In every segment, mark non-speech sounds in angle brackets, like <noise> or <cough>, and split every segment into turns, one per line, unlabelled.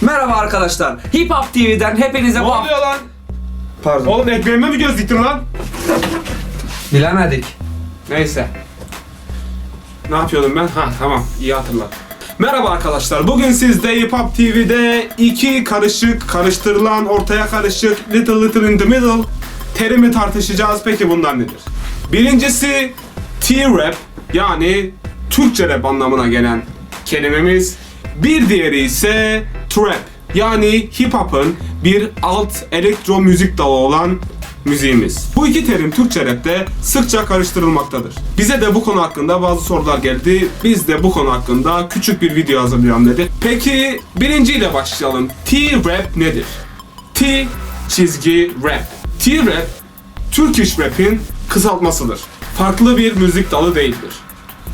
Merhaba arkadaşlar. Hip Hop TV'den hepinize
Ne
bu
oluyor lan?
Pardon.
Oğlum ekmeğime mi göz diktin lan?
Bilemedik.
Neyse. Ne yapıyordum ben? Ha tamam iyi hatırlat. Merhaba arkadaşlar. Bugün sizde Hip Hop TV'de iki karışık, karıştırılan, ortaya karışık, little little in the middle terimi tartışacağız. Peki bunlar nedir? Birincisi T-Rap yani Türkçe rap anlamına gelen kelimemiz. Bir diğeri ise Trap yani hip hop'ın bir alt elektro müzik dalı olan müziğimiz. Bu iki terim Türkçe rapte sıkça karıştırılmaktadır. Bize de bu konu hakkında bazı sorular geldi. Biz de bu konu hakkında küçük bir video hazırlayalım dedik. Peki birinciyle başlayalım. T-Rap nedir? T çizgi rap. T-Rap Turkish Rap'in kısaltmasıdır. Farklı bir müzik dalı değildir.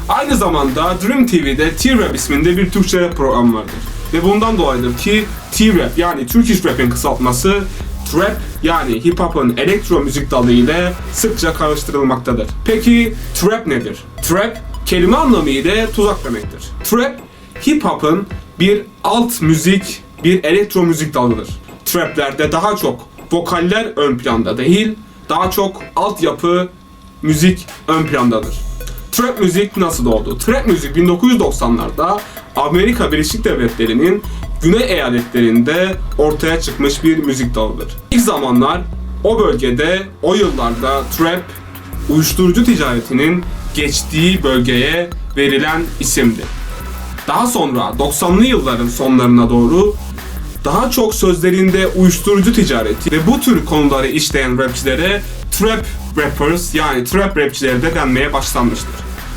Aynı zamanda Dream TV'de T-Rap isminde bir Türkçe rap programı vardır. Ve bundan dolayıdır ki T-Rap yani Turkish Rap'in kısaltması Trap yani hip hop'un elektro müzik dalı ile sıkça karıştırılmaktadır. Peki Trap nedir? Trap kelime anlamı ile tuzak demektir. Trap hip hop'un bir alt müzik, bir elektro müzik dalıdır. Traplerde daha çok vokaller ön planda değil, daha çok altyapı müzik ön plandadır. Trap müzik nasıl doğdu? Trap müzik 1990'larda Amerika Birleşik Devletleri'nin güney eyaletlerinde ortaya çıkmış bir müzik dalıdır. İlk zamanlar o bölgede, o yıllarda trap uyuşturucu ticaretinin geçtiği bölgeye verilen isimdi. Daha sonra 90'lı yılların sonlarına doğru daha çok sözlerinde uyuşturucu ticareti ve bu tür konuları işleyen rapçilere trap rappers yani trap rapçileri de denmeye başlanmıştır.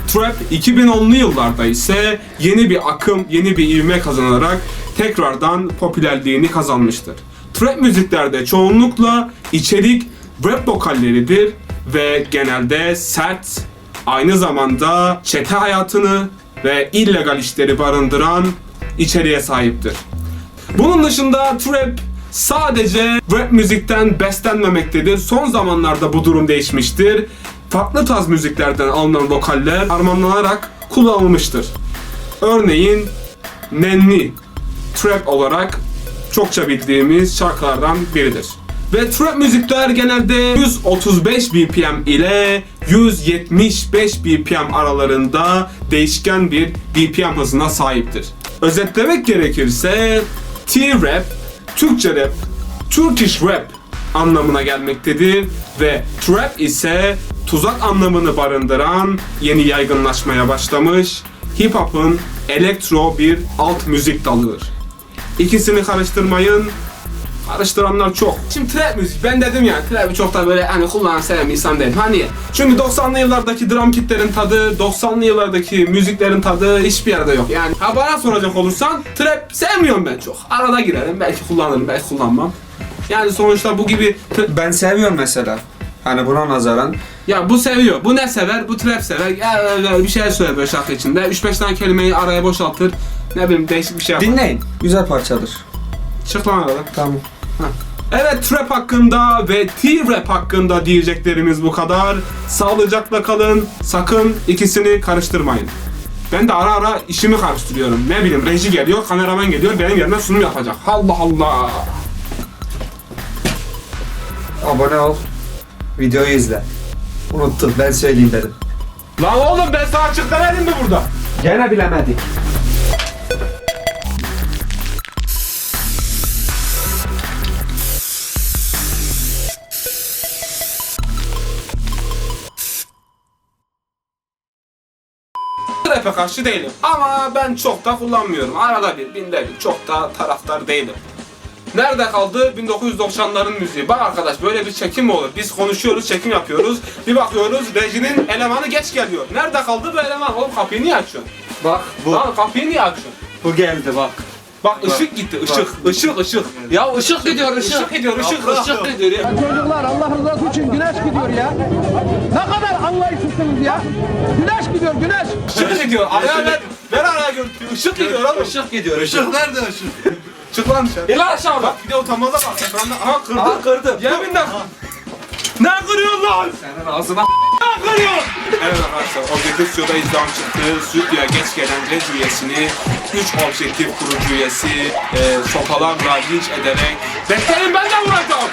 Trap 2010'lu yıllarda ise yeni bir akım, yeni bir ivme kazanarak tekrardan popülerliğini kazanmıştır. Trap müziklerde çoğunlukla içerik rap vokalleridir ve genelde sert, aynı zamanda çete hayatını ve illegal işleri barındıran içeriğe sahiptir. Bunun dışında trap sadece rap müzikten beslenmemektedir. Son zamanlarda bu durum değişmiştir. Farklı tarz müziklerden alınan vokaller harmanlanarak kullanılmıştır. Örneğin Nenni trap olarak çokça bildiğimiz şarkılardan biridir. Ve trap müzikler genelde 135 BPM ile 175 BPM aralarında değişken bir BPM hızına sahiptir. Özetlemek gerekirse T-Rap, Türkçe rap, Turkish rap anlamına gelmektedir ve trap ise tuzak anlamını barındıran yeni yaygınlaşmaya başlamış hip hop'un elektro bir alt müzik dalıdır. İkisini karıştırmayın. Karıştıranlar çok. Şimdi trap müzik ben dedim ya trap'i çok da böyle hani kullanan seven bir insan değilim. Hani çünkü 90'lı yıllardaki drum kitlerin tadı, 90'lı yıllardaki müziklerin tadı hiçbir yerde yok. Yani ha bana soracak olursan trap sevmiyorum ben çok. Arada girerim belki kullanırım belki kullanmam. Yani sonuçta bu gibi
Ben seviyorum mesela. Hani buna nazaran.
ya bu seviyor. Bu ne sever? Bu trap sever. Bir şeyler söyler böyle şarkı içinde. 3-5 tane kelimeyi araya boşaltır. Ne bileyim değişik bir şey yapar.
Dinleyin. Güzel parçadır.
Çık lan arada.
Tamam.
Evet trap hakkında ve T-rap hakkında diyeceklerimiz bu kadar. Sağlıcakla kalın. Sakın ikisini karıştırmayın. Ben de ara ara işimi karıştırıyorum. Ne bileyim reji geliyor, kameraman geliyor, benim yerime sunum yapacak. Allah Allah.
Abone ol. Videoyu izle. Unuttum. Ben söyleyeyim dedim.
Lan oğlum ben sana açık demedim mi burada?
Gene bilemedik.
Rap'e karşı değilim. Ama ben çok da kullanmıyorum. Arada bir, binde bir. Çok da taraftar değilim. Nerede kaldı 1990'ların müziği? Bak arkadaş böyle bir çekim mi olur? Biz konuşuyoruz, çekim yapıyoruz. Bir bakıyoruz rejinin elemanı geç geliyor. Nerede kaldı bu eleman? Oğlum kapıyı niye açıyorsun?
Bak bu.
Lan kapıyı niye açıyorsun?
Bu geldi bak.
Bak ışık gitti, ışık, ışık, ışık.
Ya ışık gidiyor ışık.
Işık gidiyor, ışık,
Işık gidiyor ya.
Çocuklar Allah rızası için güneş gidiyor ya. Ne kadar anlayışsızsınız ya. Güneş gidiyor güneş.
Işık gidiyor. Araya ver, ver araya görüntüyü. Işık gidiyor oğlum.
Işık gidiyor.
Işık nerede ışık? <laughs>
Çık lan dışarı.
İn lan aşağı.
Bak bir de utanmaza bak. Ekranda aha kırdı.
Aha kırdım.
Yeminle. Ne kırıyorsun lan?
Senin ağzına
veriyor. Evet arkadaşlar, Objektif Studio'dan çıktı. Stüdyoya geç gelen red üyesini 3 objektif kurucu üyesi e, sopalarla linç ederek Bekleyin ben de vuracağım.